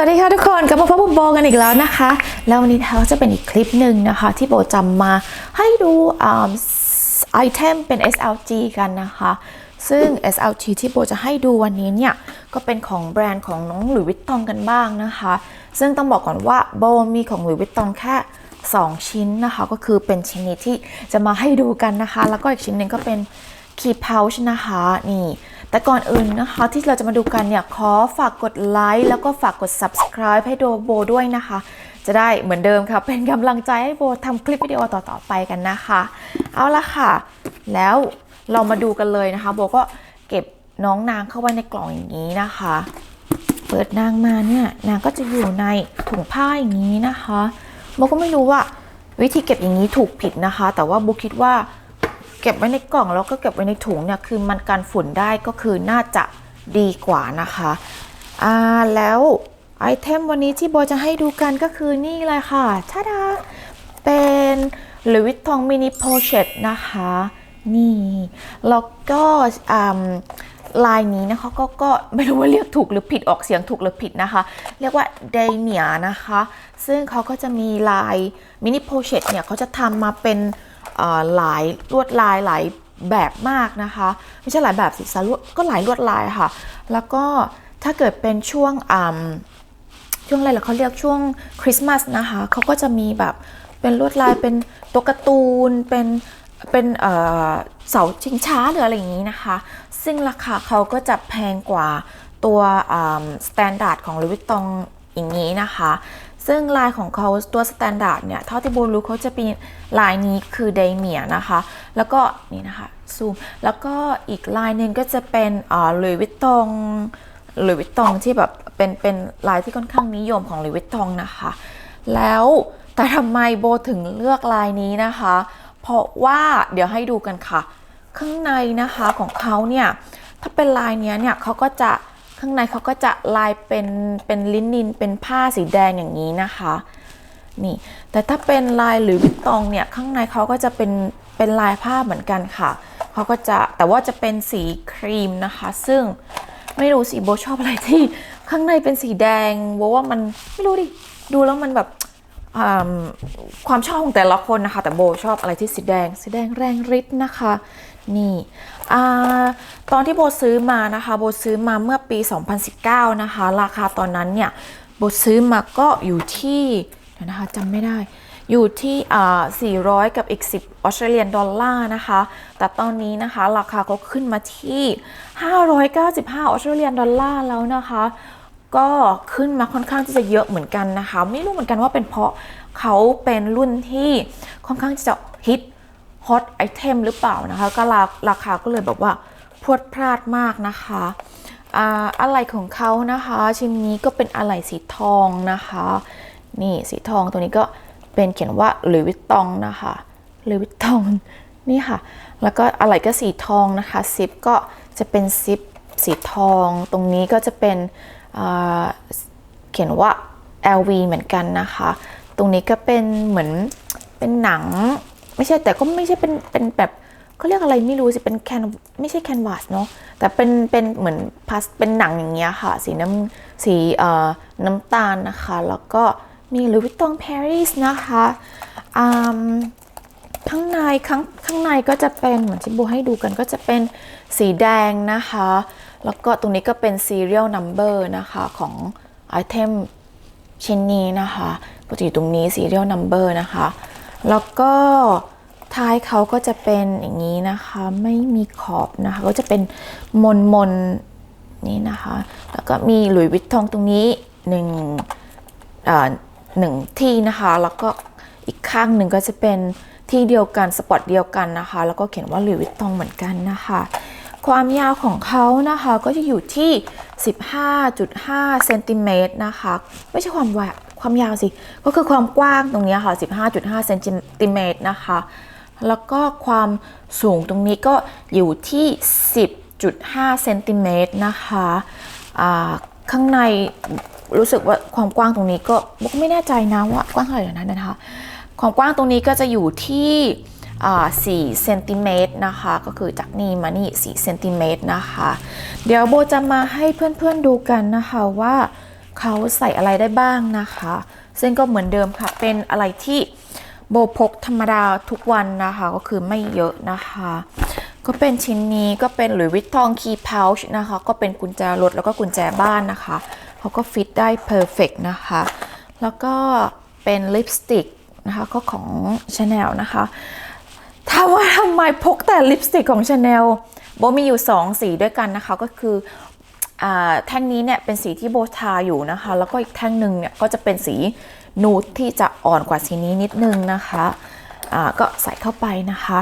วัสดีค่ะทุกคนกลับมาพบกับโบกันอีกแล้วนะคะ แล้ววันนี้นะคะจะเป็นอีกคลิปหนึ่งนะคะ ที่โบจำมาให้ดูอ่าไอเทมเป็น SLG กันนะคะ ซึ่ง SLG ที่โบจะให้ดูวันนี้เนี่ย ก็เป็นของแบรนด์ของน้องหลุยส์วิตตองกันบ้างนะคะ ซึ่งต้องบอกก่อนว่าโบมีของหลุยส์วิตตองแค่ 2 ชิ้นนะคะ ก็คือเป็นชิ้นนี้ที่จะมาให้ดูกันนะคะ แล้วก็อีกชิ้นหนึ่งก็เป็นคีพาวช์นะคะนี่ แต่ก่อนอื่นนะคะที่เราจะมาดูกันเนี่ยขอฝากกดไลค์แล้วก็ฝากกด subscribe ให้โดโบด้วยนะคะ จะได้เหมือนเดิมค่ะ เป็นกำลังใจให้โบทำคลิปวิดีโอต่อๆไปกันนะคะ เอาละค่ะ แล้วเรามาดูกันเลยนะคะ โบก็เก็บน้องนางเข้าไว้ในกล่องอย่างนี้นะคะ เปิดนางมาเนี่ยนางก็จะอยู่ในถุงผ้าอย่างนี้นะคะโบก็ไม่รู้ว่าวิธีเก็บอย่างนี้ถูกผิดนะคะ แต่ว่าโบคิดว่า เก็บไว้ในกล่องแล้วก็เก็บไว้ในถุงเนี่ยคือมันกันฝุ่นได้ก็คือน่าจะดีกว่านะคะอ่าแล้วไอเทมวันนี้ที่โบจะให้ดูกันก็คือนี่เลยค่ะชาดาเป็นหรือวิตทองมินิโพเชตนะคะ นี่ แล้วก็อ่าลายนี้นะคะก็ก็ไม่รู้ว่าเรียกถูกหรือผิดออกเสียงถูกหรือผิดนะคะ เรียกว่าเดเมียนะคะ ซึ่งเขาก็จะมีลายมินิโพเชตเนี่ยเขาจะทำมาเป็น หลายลวดลายหลายแบบมากนะคะ ไม่ใช่หลายแบบสิสาลวดก็หลายลวดลายค่ะ แล้วก็ถ้าเกิดเป็นช่วงอ่ำช่วงอะไรล่ะเขาเรียกช่วงคริสต์มาสนะคะเขาก็จะมีแบบเป็นลวดลายเป็นตัวการ์ตูนเป็นเป็นเสาชิงช้าหรืออะไรอย่างนี้นะคะ ซึ่งราคาเขาก็จะแพงกว่าตัวสแตนดาร์ดของลุยตองอย่างนี้นะคะ ซึ่งลายของเขาตัวสแตนดาร์ดเนี่ยเท่าที่โบรู้เขาจะเป็นลายนี้คือเดเมียนะคะ แล้วก็นี่นะคะซูมแล้วก็อีกลายหนึ่งก็จะเป็นอ่าลุยวิตตองลุยวิตตองที่แบบเป็นเป็นลายที่ค่อนข้างนิยมของลุยวิตตองนะคะ แล้วแต่ทำไมโบถึงเลือกลายนี้นะคะ เพราะว่าเดี๋ยวให้ดูกันค่ะ ข้างในนะคะของเขาเนี่ยถ้าเป็นลายเนี้ยเนี่ยเขาก็จะ ข้างในเขาก็จะลายเป็นเป็นลินินเป็นผ้าสีแดงอย่างนี้นะคะนี่แต่ถ้าเป็นลายหรือวิตตองเนี่ยข้างในเขาก็จะเป็นเป็นลายผ้าเหมือนกันค่ะเขาก็จะแต่ว่าจะเป็นสีครีมนะคะ ซึ่งไม่รู้สีโบชอบอะไรที่ข้างในเป็นสีแดงโบว่ามันไม่รู้ดิดูแล้วมันแบบความชอบของแต่ละคนนะคะ แต่โบชอบอะไรที่สีแดง สีแดงแรงฤทธิ์นะคะ นี่อตอนที่โบซื้อมานะคะโบซื้อมาเมื่อปี 2019 นะคะ ราคาตอนนั้นเนี่ยโบซื้อมาก็อยู่ที่เดี๋ยวนะคะจำไม่ได้อยู่ที่ 400 กับอีก 10 ออสเตรเลียนดอลลาร์นะคะ แต่ตอนนี้นะคะ ราคาก็ขึ้นมาที่ 595 ออสเตรเลียนดอลลาร์แล้วนะคะ ก็ขึ้นมาค่อนข้างที่จะเยอะเหมือนกันนะคะ ไม่รู้เหมือนกันว่าเป็นเพราะเขาเป็นรุ่นที่ค่อนข้างที่จะฮิต ฮอตไอเทมหรือเปล่านะคะก็ราราคาก็เลยแบบว่าพวดพลาดมากนะคะอ่าอะไรของเขานะคะ ชิ้นนี้ก็เป็นอะไหล่สีทองนะคะ นี่สีทองตัวนี้ก็เป็นเขียนว่าหรือวิตตองนะคะหรือวิตตองนี่ค่ะ แล้วก็อะไหล่ก็สีทองนะคะซิปก็จะเป็นซิปสีทอง ตรงนี้ก็จะเป็นเขียนว่า LV เหมือนกันนะคะ ตรงนี้ก็เป็นเหมือนเป็นหนัง ไม่ใช่แต่ก็ไม่ใช่เป็นเป็นแบบเขาเรียกอะไรไม่รู้สิเป็นแคนไม่ใช่แคนวาสเนาะแต่เป็นเป็นเหมือนพลาสเป็นหนังอย่างเงี้ยค่ะ สีน้ำสีเอ่อน้ำตาลนะคะ แล้วก็มีหรือวิตตองปารีสนะคะอืมข้างในข้างข้างในก็จะเป็นเหมือนที่โบให้ดูกันก็จะเป็นสีแดงนะคะ แล้วก็ตรงนี้ก็เป็น serial number นะคะของไอเทมชิ้นนี้นะคะปกติตรงนี้ serial number นะคะ แล้วก็ท้ายเขาก็จะเป็นอย่างนี้นะคะ ไม่มีขอบนะคะ ก็จะเป็นมนมนๆนี่นะคะ แล้วก็มีหลุยวิตตองตรงนี้หนึ่งหนึ่งที่นะคะ แล้วก็อีกข้างหนึ่งก็จะเป็นที่เดียวกันสปอตเดียวกันนะคะ แล้วก็เขียนว่าหลุยวิตตองเหมือนกันนะคะ ความยาวของเขานะคะก็จะอยู่ที่ 15.5เซนติเมตรนะคะ ไม่ใช่ความวา ความยาวสิ ก็คือความกว้างตรงนี้ค่ะ 15.5เซนติเมตรนะคะ แล้วก็ความสูงตรงนี้ก็อยู่ที่ 10.5เซนติเมตรนะคะข้างในรู้สึกว่าความกว้างตรงนี้ก็บอกไม่แน่ใจนะว่ากว้างเท่าไหร่นั้นนะคะ ความกว้างตรงนี้ก็จะอยู่ที่4เซนติเมตรนะคะ ก็คือจากนี่มานี่4เซนติเมตรนะคะ เดี๋ยวโบจะมาให้เพื่อนๆดูกันนะคะว่า เขาใส่อะไรได้บ้างนะคะ ซึ่งก็เหมือนเดิมค่ะ เป็นอะไรที่โบพกธรรมดาทุกวันนะคะ ก็คือไม่เยอะนะคะ ก็เป็นชิ้นนี้ก็เป็นหลุยวิตตองคีย์พาวช์นะคะ ก็เป็นกุญแจรถแล้วก็กุญแจบ้านนะคะ เขาก็ฟิตได้เพอร์เฟกนะคะ แล้วก็เป็นลิปสติกนะคะ ก็ของ Chanel นะคะถามว่าทำไมพกแต่ลิปสติกของ Chanel โบมีอยู่ 2 สีด้วยกันนะคะ ก็คือ แท่งนี้เนี่ยเป็นสีที่โบทาอยู่นะคะ แล้วก็อีกแท่งหนึ่งเนี่ยก็จะเป็นสีนูดที่จะอ่อนกว่าสีนี้นิดนึงนะคะก็ใส่เข้าไปนะคะ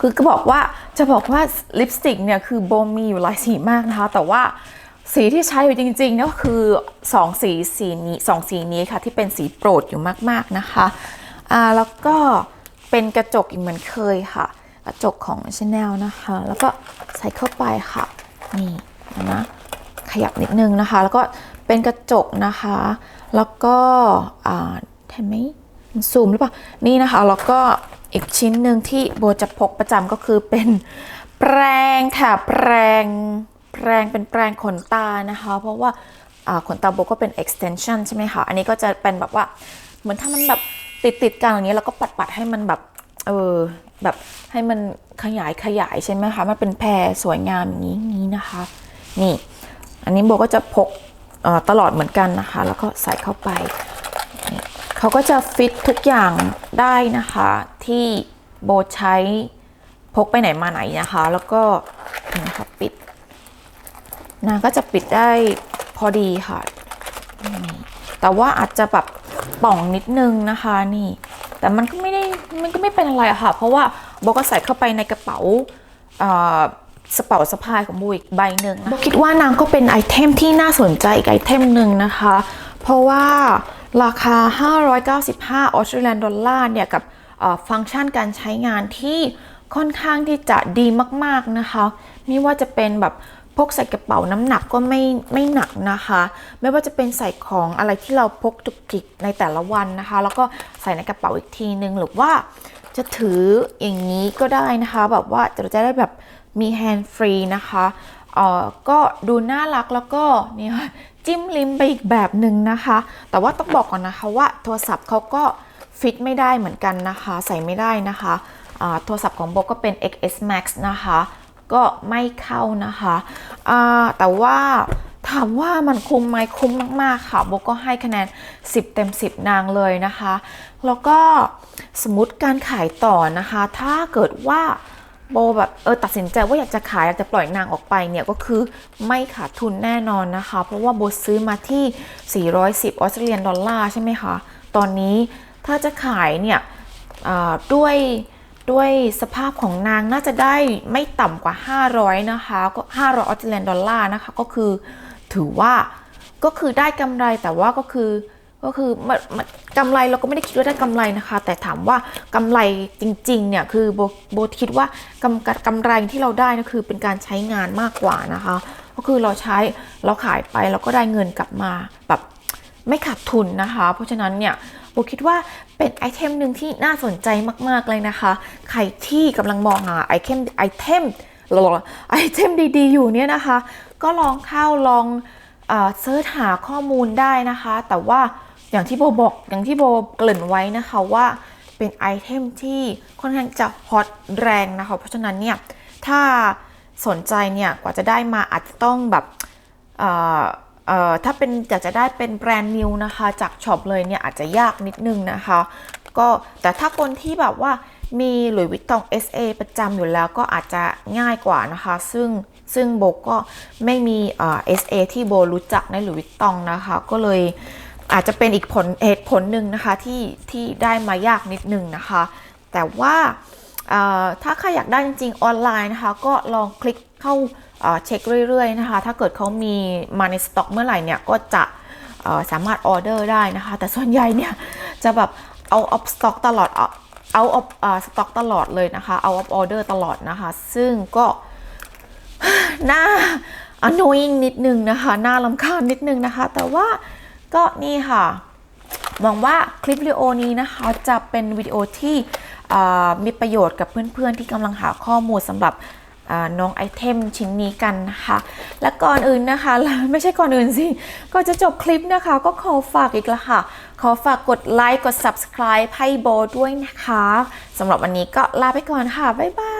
คือก็บอกว่าจะบอกว่าลิปสติกเนี่ยคือโบมีอยู่หลายสีมากนะคะ แต่ว่าสีที่ใช้อยู่จริงๆเนี่ยก็คือ2สีสีนี้สองสีนี้ค่ะที่เป็นสีโปรดอยู่มากๆนะคะอ่าแล้วก็เป็นกระจกอีกเหมือนเคยค่ะ กระจกของ Chanel นะคะ แล้วก็ใส่เข้าไปค่ะนี่ นะขยับนิดนึงนะคะ แล้วก็เป็นกระจกนะคะ แล้วก็เห็นไหมซูมหรือเปล่า นี่นะคะ แล้วก็อีกชิ้นหนึ่งที่โบจะพกประจำก็คือเป็นแปรงค่ะ แปรงแปรงเป็นแปรงขนตานะคะ เพราะว่าขนตาโบก็เป็น extension ใช่ไหมคะ อันนี้ก็จะเป็นแบบว่า เหมือนถ้ามันแบบติดติดกันอย่างนี้แล้วก็ปัดปัดๆให้มันแบบเออแบบให้มันขยายขยายใช่ไหมคะ มันเป็นแพรสวยงามอย่างนี้นี้นะคะ นี่ อันนี้โบก็จะพกตลอดเหมือนกันนะคะ แล้วก็ใส่เข้าไป เขาก็จะฟิตทุกอย่างได้นะคะ ที่โบใช้พกไปไหนมาไหนนะคะ แล้วก็นี่นะคะปิด นางก็จะปิดได้พอดีค่ะ แต่ว่าอาจจะแบบป่องนิดนึงนะคะนี่ แต่มันก็ไม่ได้ มันก็ไม่เป็นอะไรค่ะ เพราะว่าโบก็ใส่เข้าไปในกระเป๋า เอ่อสเป๋าสะพายของโบอีกใบหนึ่งโบคิดว่านางก็เป็นไอเทมที่น่าสนใจอีกไอเทมหนึ่งนะคะ เพราะว่าราคา 595 ออสเตรเลียนดอลลาร์เนี่ยกับฟังก์ชันการใช้งานที่ค่อนข้างที่จะดีมากๆนะคะ ไม่ว่าจะเป็นแบบพกใส่กระเป๋าน้ำหนักก็ไม่ไม่หนักนะคะ ไม่ว่าจะเป็นใส่ของอะไรที่เราพกจุกจิกในแต่ละวันนะคะ แล้วก็ใส่ในกระเป๋าอีกทีนึงหรือว่าจะถืออย่างนี้ก็ได้นะคะ แบบว่าเราจะได้แบบมีแฮนด์ฟรีนะคะเอ่อก็ดูน่ารักแล้วก็นี่ค่ะจิ้มลิ้มไปอีกแบบหนึ่งนะคะ แต่ว่าต้องบอกก่อนนะคะว่าโทรศัพท์เขาก็ฟิตไม่ได้เหมือนกันนะคะ ใส่ไม่ได้นะคะโทรศัพท์ของโบก็เป็น XS Max นะคะ ก็ไม่เข้านะคะแต่ว่าถามว่ามันคุ้มไหมคุ้มมาก ๆ ค่ะโบก็ให้คะแนน 10 เต็ม 10 นางเลยนะคะ แล้วก็สมมติการขายต่อนะคะ ถ้าเกิดว่า โบแบบเออตัดสินใจว่าอยากจะขายอยากจะปล่อยนางออกไปเนี่ยก็คือไม่ขาดทุนแน่นอนนะคะ เพราะว่าโบซื้อมาที่ 410 ออสเตรเลียนดอลลาร์ใช่ไหมคะ ตอนนี้ถ้าจะขายเนี่ยด้วยด้วยสภาพของนางน่าจะได้ไม่ต่ำกว่า 500 นะคะก็500 ออสเตรเลียนดอลลาร์นะคะก็คือถือว่าก็คือได้กำไรแต่ว่าก็คือ ก็คือมันมันกำไรเราก็ไม่ได้คิดว่าได้กำไรนะคะ แต่ถามว่ากำไรจริงๆเนี่ยคือโบโบคิดว่ากำกำไรที่เราได้นะคือเป็นการใช้งานมากกว่านะคะ ก็คือเราใช้เราขายไปเราก็ได้เงินกลับมาแบบไม่ขาดทุนนะคะ เพราะฉะนั้นเนี่ยโบคิดว่าเป็นไอเทมหนึ่งที่น่าสนใจมากๆเลยนะคะ ใครที่กำลังมองหาไอเทมไอเทมไอเทมดีๆ อยู่เนี่ยนะคะ ก็ลองเข้าลองเอ่อเสิร์ชหาข้อมูลได้นะคะ แต่ว่า อย่างที่โบบอกอย่างที่โบเกริ่นไว้นะคะว่าเป็นไอเทมที่ค่อนข้างจะฮอตแรงนะคะ เพราะฉะนั้นเนี่ยถ้าสนใจเนี่ยกว่าจะได้มาอาจจะต้องแบบถ้าเป็นอยากจะได้เป็นแบรนด์นิวนะคะ จากช็อปเลยเนี่ยอาจจะยากนิดนึงนะคะ ก็แต่ถ้าคนที่แบบว่ามีหลุยส์วิตตอง SA ประจำอยู่แล้วก็อาจจะง่ายกว่านะคะ ซึ่งซึ่งโบก็ไม่มีเอ่อที่โบรู้จักในหลุยส์วิตตองนะคะ ก็เลย อาจจะเป็นอีกผลเหตุผลหนึ่งนะคะที่ที่ได้มายากนิดนึงนะคะ แต่ว่าถ้าใครอยากได้จริงๆออนไลน์นะคะ ก็ลองคลิกเข้าเช็คเรื่อยๆนะคะ ถ้าเกิดเขามีมาในสต็อกเมื่อไหร่เนี่ยก็จะสามารถออเดอร์ได้นะคะ แต่ส่วนใหญ่เนี่ยจะแบบเอาออฟสต็อกตลอดเอาเอาออฟสต็อกตลอดเลยนะคะ เอาออฟออเดอร์ตลอดนะคะ ซึ่งก็น่า annoying นิดนึงนะคะ น่าลำคาญนิดนึงนะคะ แต่ว่า ก็นี่ค่ะ หวังว่าคลิปวิดีโอนี้นะคะจะเป็นวิดีโอที่มีประโยชน์กับเพื่อนๆ ที่กำลังหาข้อมูลสำหรับน้องไอเทมชิ้นนี้กันนะคะ และก่อนอื่นนะคะ ไม่ใช่ก่อนอื่นสิ ก็จะจบคลิปนะคะ ก็ขอฝากอีกแล้วค่ะ ขอฝากกดไลค์ กด subscribe ให้โบด้วยนะคะสำหรับวันนี้ก็ลาไปก่อนค่ะ บ๊ายบาย